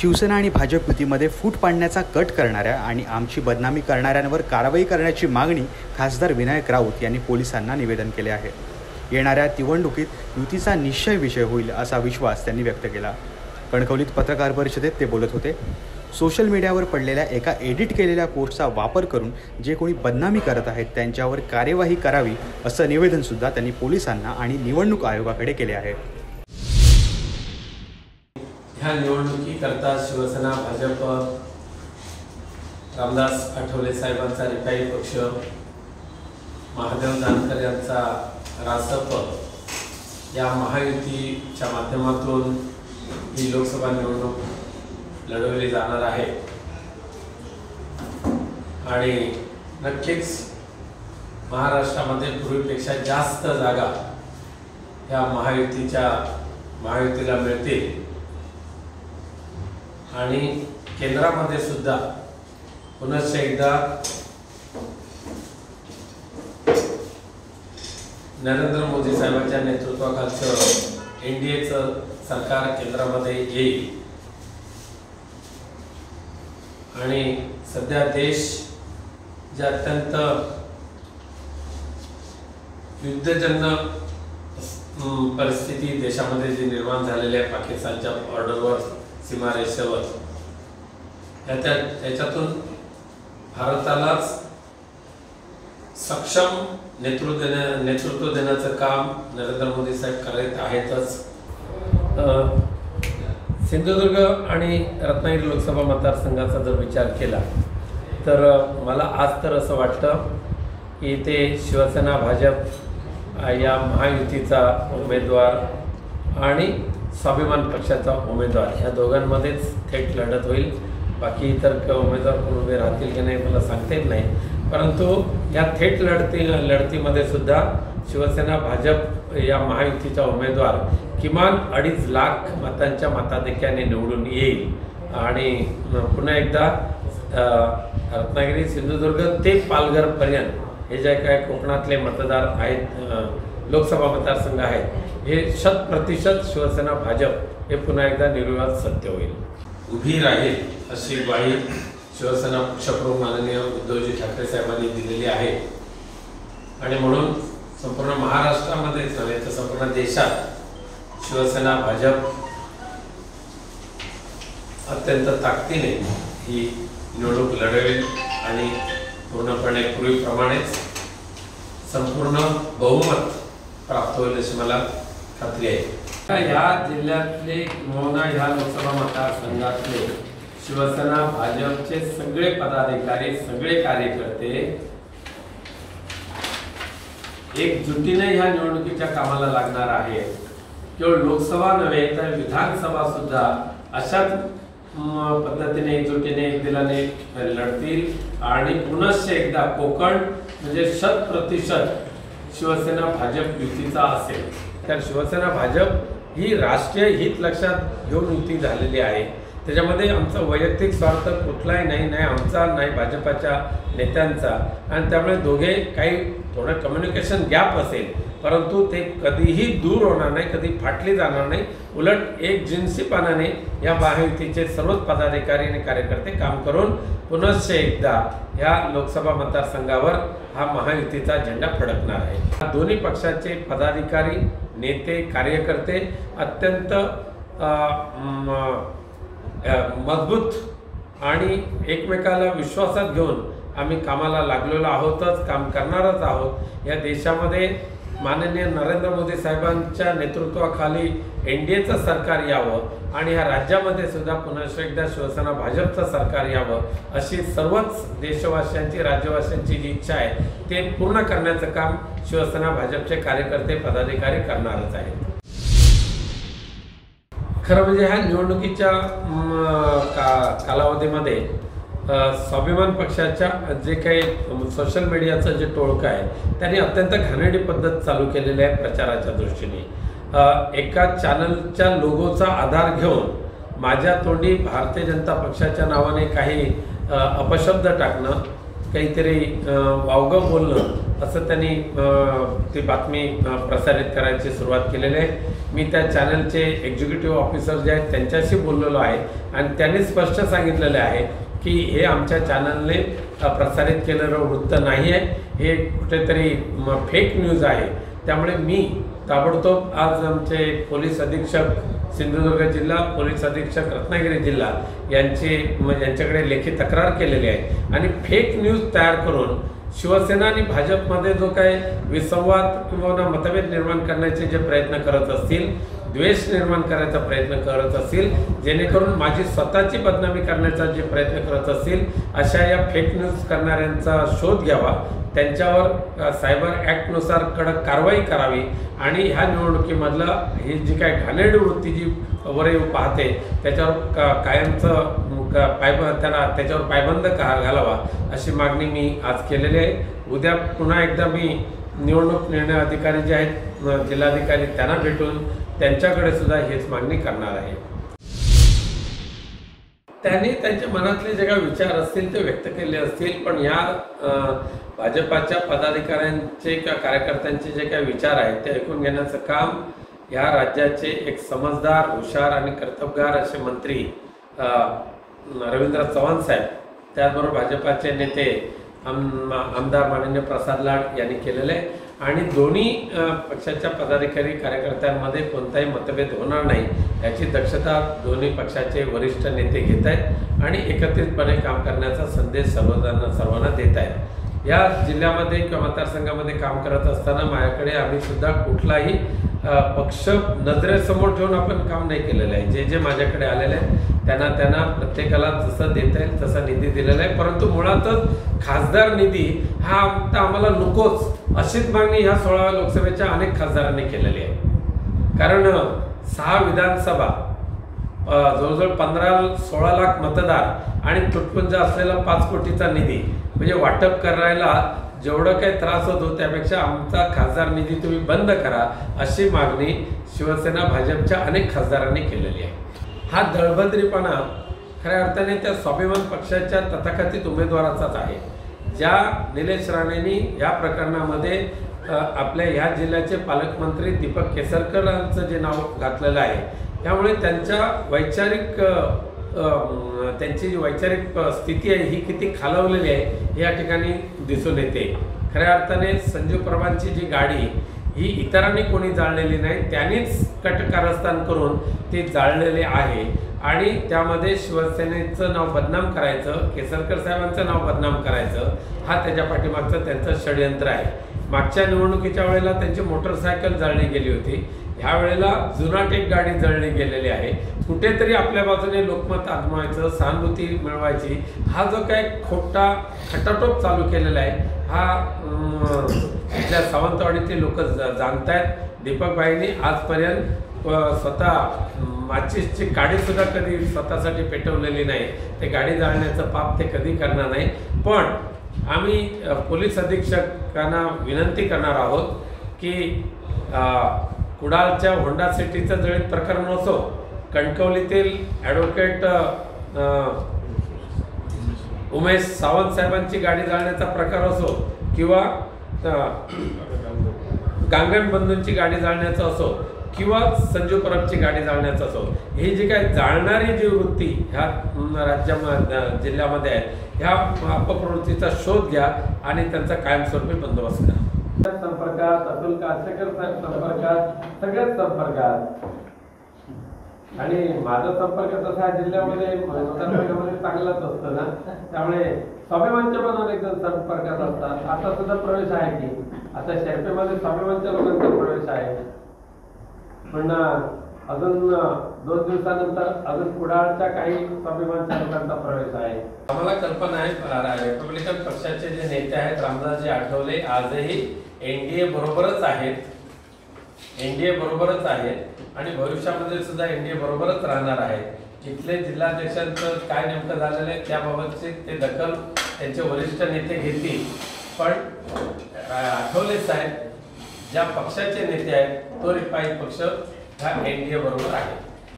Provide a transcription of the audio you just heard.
शिवसेना आणि भाजप युतीमध्ये फूट पाडण्याचा कट करणाऱ्या आणि आमची बदनामी करणाऱ्यांवर कारवाई करण्याची मागणी खासदार विनायक राऊत यांनी पोलिसांना निवेदन केले आहे. येणाऱ्या निवडणुकीत युतीचा निश्चय विषय होईल असा विश्वास त्यांनी व्यक्त केला. कणकवलीत पत्रकार परिषदेत ते बोलत होते सोशल मीडियावर पडलेल्या एका एडिट केलेल्या पोस्टचा वापर करून जे कोणी बदनामी करत आहेत त्यांच्यावर कार्यवाही करावी असं निवेदनसुद्धा त्यांनी पोलिसांना आणि निवडणूक आयोगाकडे केले आहे. ह्या निवडणुकीकरता शिवसेना भाजप रामदास आठवले साहेबांचा रिपाई पक्ष महादेव जानकर यांचा रासप या महायुतीच्या माध्यमातून ही लोकसभा निवडणूक लढवली जाणार आहे. आणि नक्कीच महाराष्ट्रामध्ये पूर्वीपेक्षा जास्त जागा ह्या महायुतीच्या महायुतीला मिळतील. आणि केंद्रामध्ये सुद्धा पुनश्च एकदा नरेंद्र मोदी साहेबांच्या नेतृत्वाखालचं एन डी एचं सरकार केंद्रामध्ये येईल. आणि सध्या देश जे अत्यंत युद्धजन्य परिस्थिती देशामध्ये जी निर्माण झालेली आहे पाकिस्तानच्या बॉर्डरवर सीमारेषेवर ह्याच्या त्याच्यातून भारतालाच सक्षम नेतृत्व देण्या नेतृत्व देण्याचं काम नरेंद्र मोदी साहेब करत आहेतच. अं, सिंधुदुर्ग आणि रत्नागिरी लोकसभा मतदारसंघाचा जर विचार केला तर मला आज तर असं वाटतं की ते शिवसेना भाजप या महायुतीचा उमेदवार आणि स्वाभिमान पक्षाचा उमेदवार. ह्या दोघांमध्येच थेट लढत होईल. बाकी इतर उमेदवार कोण उभे राहतील की नाही मला सांगता येत नाही. परंतु या थेट लढती लढतीमध्ये सुद्धा शिवसेना भाजप या महायुतीचा उमेदवार किमान अडीच लाख मतांच्या मताधिक्याने निवडून येईल. आणि पुन्हा एकदा रत्नागिरी सिंधुदुर्ग ते पालघरपर्यंत हे जे काय कोकणातले मतदार आहेत लोकसभा मतदारसंघ आहेत हे शत प्रतिशत शिवसेना भाजप हे पुन्हा एकदा निर्विवाद सत्य होईल. उभी राहील अशी ग्वाही शिवसेना पक्षप्रमुख माननीय उद्धवजी ठाकरे साहेबांनी दिलेली आहे. आणि म्हणून संपूर्ण महाराष्ट्रामध्येच नव्हे तर संपूर्ण देशात शिवसेना भाजप अत्यंत ताकदीने ही निवडणूक लढवेल आणि पूर्णपणे पूर्वीप्रमाणेच संपूर्ण बहुमत प्राप्त होईल अशी मला खात्री आहे. या जिल्ह्यातले मोना ह्या लोकसभा मतदारसंघातले शिवसेना भाजपचे सगळे पदाधिकारी सगळे कार्यकर्ते एकजुटीने ह्या निवडणुकीच्या कामाला लागणार आहे केवळ लोकसभा नव्हे तर विधानसभा सुद्धा अशाच पद्धतीने एकजुटीने एक दिलाने लढतील. आणि पुनश्च एकदा कोकण म्हणजे शत प्रतिशत शिवसेना भाजप युतीचा असेल. तर शिवसेना भाजप ही राष्ट्रीय हित लक्षात घेऊन युती झालेली आहे. त्याच्यामध्ये आमचा वैयक्तिक स्वार्थ कुठलाही नाही नाही आमचा नाही भाजपाच्या नेत्यांचा. आणि त्यामुळे दोघे काही थोडं कम्युनिकेशन गॅप असेल. परंतु ते कधीही दूर होणार नाही कधी फाटली जाणार नाही. उलट एक जिन्सीपणाने या महायुतीचे सर्वच पदाधिकारी आणि कार्यकर्ते काम करून पुनश्च एकदा या लोकसभा मतदारसंघावर हा महायुतीचा झेंडा फडकणार आहे दोन्ही पक्षाचे पदाधिकारी नेते कार्यकर्ते अत्यंत मजबूत आणि एकमेकाला विश्वासात घेऊन आम्ही कामाला लागलेलो आहोतच काम करणारच आहोत. या देशामध्ये माननीय नरेंद्र मोदी साहेबांच्या नेतृत्वाखाली एन डी एचं सरकार यावं आणि ह्या राज्यामध्ये सुद्धा पुन्हा एकदा शिवसेना भाजपचं सरकार यावं अशी सर्वच देशवासियांची राज्यवासियांची जी इच्छा आहे ते पूर्ण करण्याचं काम शिवसेना भाजपचे कार्यकर्ते पदाधिकारी करणारच आहेत. खरं म्हणजे ह्या निवडणुकीच्या का कालावधीमध्ये स्वाभिमान पक्षाच्या जे काही सोशल मीडियाचं जे टोळकं आहे त्यांनी अत्यंत घाणेरडी पद्धत चालू केलेली आहे प्रचाराच्या दृष्टीने. एका चॅनलच्या लोगोचा आधार घेऊन माझ्या तोंडी भारतीय जनता पक्षाच्या नावाने काही अपशब्द टाकणं काहीतरी वावगं बोलणं असं त्यांनी ती बातमी प्रसारित करायची सुरुवात केलेली आहे. मी त्या चॅनलचे एक्झिक्युटिव्ह ऑफिसर जे आहेत त्यांच्याशी बोललेलो आहे आणि त्यांनी स्पष्ट सांगितलेले आहे की हे आमच्या चॅनलने प्रसारित केलेलं वृत्त नाही आहे हे कुठेतरी फेक न्यूज आहे. त्यामुळे मी ताबडतोब आज आमचे पोलीस अधीक्षक सिंधुदुर्ग जिल्हा पोलीस अधीक्षक रत्नागिरी जिल्हा यांचे यांच्याकडे लेखी तक्रार केलेली आहे. आणि फेक न्यूज तयार करून शिवसेना आणि भाजपमध्ये जो काही विसंवाद किंवा मतभेद निर्माण करण्याचे जे प्रयत्न करत असतील द्वेष निर्माण करायचा प्रयत्न करत असतील जेणेकरून माझी स्वतःची बदनामी करण्याचा जे प्रयत्न करत असतील अशा या फेक न्यूज करणाऱ्यांचा शोध घ्यावा. त्यांच्यावर सायबर ॲक्टनुसार कडक कारवाई करावी आणि ह्या निवडणुकीमधलं ही जी काय घाणेरडी वृत्ती जी वर येऊ पाहते त्याच्यावर का कायमचं का पायब त्याला त्याच्यावर पायबंद का घालावा अशी मागणी मी आज केलेली आहे. उद्या पुन्हा एकदा मी निवडणूक निर्णय अधिकारी जे आहेत जिल्हाधिकारी त्यांना भेटून त्यांच्याकडे सुद्धा हेच मागणी करणार आहे. त्यांनी त्यांच्या मनातले जे काही विचार असतील ते व्यक्त केले असतील पण या भाजपाच्या पदाधिकाऱ्यांचे किंवा कार्यकर्त्यांचे जे काही विचार आहेत ते ऐकून घेण्याचं काम या राज्याचे एक समजदार हुशार आणि कर्तबगार असे मंत्री रवींद्र चव्हाण साहेब त्याचबरोबर भाजपाचे नेते आम आमदार माननीय प्रसाद लाड यांनी केलेले. आहे आणि दोन्ही पक्षाच्या पदाधिकारी कार्यकर्त्यांमध्ये कोणताही मतभेद होणार नाही याची दक्षता दोन्ही पक्षाचे वरिष्ठ नेते घेत आहेत आणि एकत्रितपणे काम करण्याचा संदेश सर्वजण सर्वांना देत आहेत. या जिल्ह्यामध्ये किंवा मतदारसंघामध्ये काम करत असताना माझ्याकडे आम्ही सुद्धा कुठलाही पक्ष नजरेसमोर ठेवून आपण काम नाही केलेलं आहे. जे जे माझ्याकडे आलेले आहे त्यांना त्यांना प्रत्येकाला जसं देता येईल तसा निधी दिलेला आहे. परंतु मुळातच खासदार निधी हा आता आम्हाला नकोच. अशीच मागणी ह्या सोळाव्या लोकसभेच्या अनेक खासदारांनी केलेली आहे. कारण सहा विधानसभा जवळजवळ पंधरा सोळा लाख मतदार आणि तुटपुंज असलेला पाच कोटीचा निधी म्हणजे वाटप करायला जेवढं काही त्रास होतो त्यापेक्षा आमचा खासदार निधी तुम्ही बंद करा अशी मागणी शिवसेना भाजपच्या अनेक खासदारांनी केलेली आहे. हा दळबंदरीपणा खऱ्या अर्थाने त्या स्वाभिमान पक्षाच्या तथाकथित उमेदवाराचाच आहे. ज्या निलेश राणेंनी या प्रकरणामध्ये आपल्या ह्या जिल्ह्याचे पालकमंत्री दीपक केसरकरांचं जे नाव घातलेलं आहे त्यामुळे त्यांच्या वैचारिक त्यांची जी वैचारिक स्थिती आहे ही किती खालावलेली आहे या ठिकाणी दिसून येते. खऱ्या अर्थाने संजीव प्रभांची जी गाडी ही इतरांनी कोणी जाळलेली नाही त्यांनीच कटकारस्थान करून ते जाळलेले आहे. आणि त्यामध्ये शिवसेनेचं नाव बदनाम करायचं केसरकर साहेबांचं नाव बदनाम करायचं हा त्याच्या पाठीमागचं त्यांचं षडयंत्र आहे. मागच्या निवडणुकीच्या वेळेला त्यांची मोटरसायकल जळली गेली होती. ह्या वेळेला जुनाट एक गाडी जळली गेलेली आहे. कुठेतरी आपल्या बाजूने लोकमत आजमावायचं सहानुभूती मिळवायची हा जो काय खोटा खटाटोप चालू केलेला आहे हा आपल्या इथल्या लोक जाणतायत. दीपकबाईंनी आजपर्यंत स्वतः माचीसची गाडी सुद्धा कधी स्वतःसाठी पेटवलेली नाही. ते गाडी जाळण्याचं पाप ते कधी करणार नाही. पण आम्ही पोलीस अधीक्षकांना विनंती करणार आहोत की कुडाळच्या होंडा सिटीचं जळीत प्रकरण असो कणकवलीतील ॲडव्होकेट उमेश सावंत साहेबांची गाडी जाळण्याचा प्रकार असो किंवा गांगण बंधूंची गाडी जाळण्याचा असो किंवा संजू परबची गाडी जाळण्याचा असो. हे जे काय जाळणारी जी वृत्ती ह्या राज्यामध्ये जिल्ह्यामध्ये आहे ह्या अपप्रवृत्तीचा शोध घ्या आणि त्यांचा कायमस्वरूपी बंदोबस्त करा. संपर्कात अब्दुल कासेकर संपर्कात सगळ्याच संपर्कात. आणि माझा संपर्क तसा जिल्ह्यामध्ये चांगलाच असतो ना. त्यामुळे स्वाभिमानच्या पण अनेक जण संपर्कात असतात. आता सुद्धा प्रवेश आहे की आता शेर्पेमध्ये स्वाभिमानच्या लोकांचा प्रवेश आहे. पण अजून दोन दिवसानंतर अजून कुडाळच्या काही स्वाभिमानच्या लोकांचा प्रवेश आहे. आम्हाला कल्पना आहे रिपब्लिकन पक्षाचे जे नेते आहेत रामदासजी आठवले आजही एनडीए बरोबरच आहेत. एनडीए बरोबरच आहेत. आणि भविष्यामध्ये सुद्धा एनडीए बरोबरच राहणार आहेत. इथले जिल्हाध्यक्षांचं काय नेमकं झालेलं आहे त्याबाबतचे ते दखल त्यांचे वरिष्ठ नेते घेतील. पण आठवले साहेब ज्या पक्षाचे नेते आहेत तो रिपाई पक्ष ह्या एनडीए बरोबर आहे.